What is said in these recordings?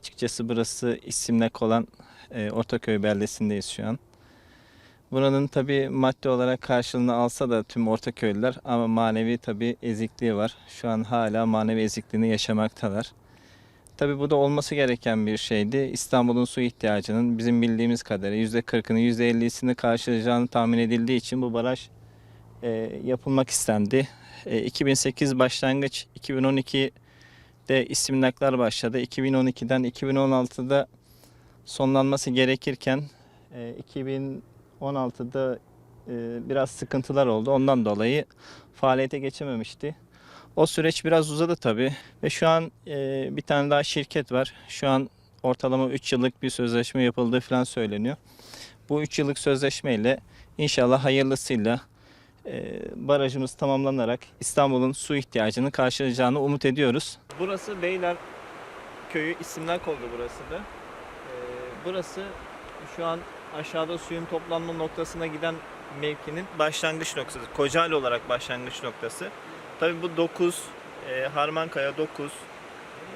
Açıkçası burası İsimlek olan e, Ortaköy beldesindeyiz şu an. Buranın tabi maddi olarak karşılığını alsa da tüm Ortaköylüler ama manevi tabi ezikliği var. Şu an hala manevi ezikliğini yaşamaktalar. Tabi bu da olması gereken bir şeydi. İstanbul'un su ihtiyacının bizim bildiğimiz kadarıyla %40'ını %50'sini karşılayacağını tahmin edildiği için bu baraj e, yapılmak istendi. E, 2008 başlangıç 2012'de isimlaklar başladı. 2012'den 2016'da sonlanması gerekirken e, 2016'da e, biraz sıkıntılar oldu. Ondan dolayı faaliyete geçememişti. O süreç biraz uzadı tabii ve şu an e, bir tane daha şirket var. Şu an ortalama 3 yıllık bir sözleşme yapıldığı falan söyleniyor. Bu 3 yıllık sözleşmeyle inşallah hayırlısıyla e, barajımız tamamlanarak İstanbul'un su ihtiyacını karşılayacağını umut ediyoruz. Burası Beyler Köyü isimler oldu burası da. E, burası şu an aşağıda suyun toplanma noktasına giden mevkinin başlangıç noktası. Kocaeli olarak başlangıç noktası. Tabii bu 9, e, Harmankaya 9,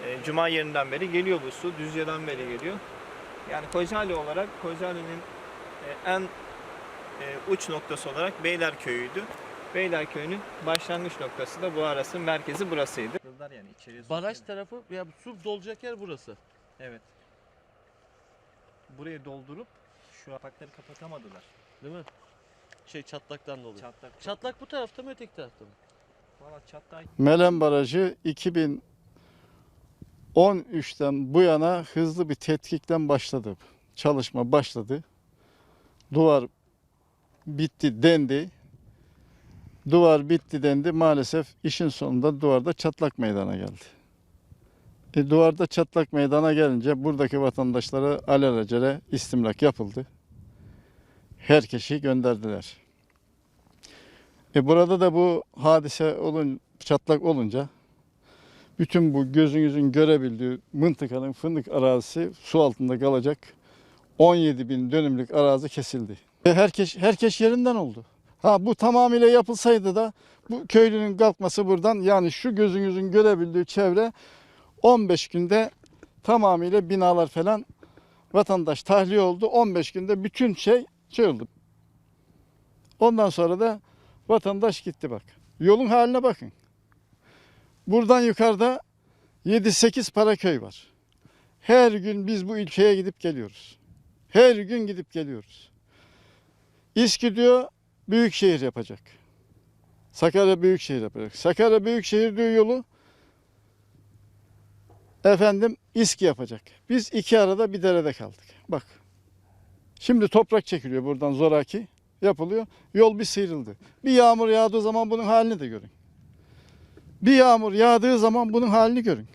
e, Cuma yerinden beri geliyor bu su. Düzce'den beri geliyor. Yani Kocaeli olarak Kocaeli'nin e, en e, uç noktası olarak Beylerköy'üydü. Beylerköy'ünün başlangıç noktası da bu arasının merkezi burasıydı. Yani Baraj tarafı ya su dolacak yer burası. Evet. Burayı doldurup şu kapakları kapatamadılar. Değil mi? Şey çatlaktan dolayı. Çatlak. Çatlak bu tarafta mı öteki tarafta mı? Valla çatlak. Melen Barajı 2013'ten bu yana hızlı bir tetkikten başladı. Çalışma başladı. Duvar bitti dendi. Duvar bitti dendi. Maalesef işin sonunda duvarda çatlak meydana geldi. E, duvarda çatlak meydana gelince buradaki vatandaşlara alelacele istimlak yapıldı. Herkesi gönderdiler. E burada da bu hadise olun çatlak olunca bütün bu gözünüzün görebildiği mıntıkanın fındık arazisi su altında kalacak 17 bin dönümlük arazi kesildi. E herkes herkes yerinden oldu. Ha bu tamamıyla yapılsaydı da bu köylünün kalkması buradan yani şu gözünüzün görebildiği çevre 15 günde tamamıyla binalar falan vatandaş tahliye oldu. 15 günde bütün şey şey oldu. Ondan sonra da Vatandaş gitti bak. Yolun haline bakın. Buradan yukarıda 7-8 para köy var. Her gün biz bu ilçeye gidip geliyoruz. Her gün gidip geliyoruz. İSKİ büyükşehir yapacak. Sakarya büyükşehir yapacak. Sakarya büyükşehir diyor yolu efendim İSKİ yapacak. Biz iki arada bir derede kaldık. Bak. Şimdi toprak çekiliyor buradan zoraki yapılıyor. Yol bir sıyrıldı. Bir yağmur yağdığı zaman bunun halini de görün. Bir yağmur yağdığı zaman bunun halini görün.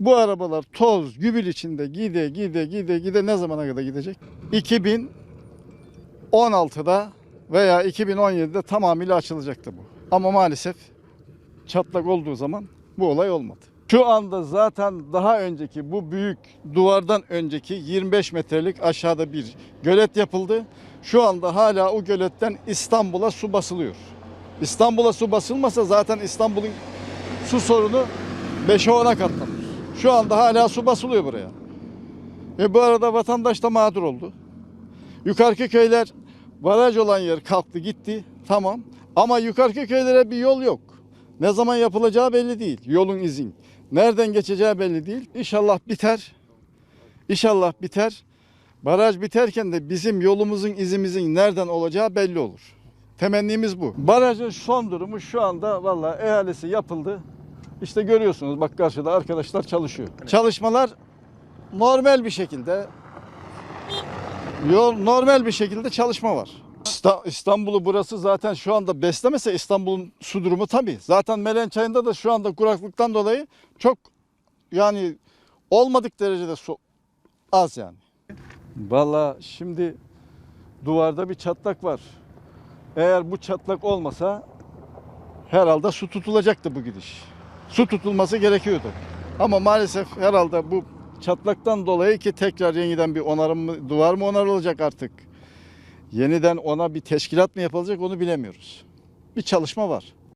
Bu arabalar toz, gübil içinde gide gide gide gide ne zamana kadar gidecek? 2016'da veya 2017'de tamamıyla açılacaktı bu. Ama maalesef çatlak olduğu zaman bu olay olmadı. Şu anda zaten daha önceki bu büyük duvardan önceki 25 metrelik aşağıda bir gölet yapıldı. Şu anda hala o göletten İstanbul'a su basılıyor. İstanbul'a su basılmasa zaten İstanbul'un su sorunu 5'e 10'a katlanır. Şu anda hala su basılıyor buraya. Ve bu arada vatandaş da mağdur oldu. Yukarıki köyler baraj olan yer kalktı gitti. Tamam. Ama yukarıki köylere bir yol yok. Ne zaman yapılacağı belli değil. Yolun izin. Nereden geçeceği belli değil. İnşallah biter. İnşallah biter. Baraj biterken de bizim yolumuzun izimizin nereden olacağı belli olur. Temennimiz bu. Barajın son durumu şu anda valla ehalesi yapıldı. İşte görüyorsunuz bak karşıda arkadaşlar çalışıyor. Çalışmalar normal bir şekilde yol normal bir şekilde çalışma var. İsta- İstanbul'u burası zaten şu anda beslemese İstanbul'un su durumu tabii. Zaten Melen Çayı'nda da şu anda kuraklıktan dolayı çok yani olmadık derecede su az yani. Valla şimdi duvarda bir çatlak var. Eğer bu çatlak olmasa herhalde su tutulacaktı bu gidiş. Su tutulması gerekiyordu. Ama maalesef herhalde bu çatlaktan dolayı ki tekrar yeniden bir onarım mı, duvar mı onarılacak artık? Yeniden ona bir teşkilat mı yapılacak onu bilemiyoruz. Bir çalışma var.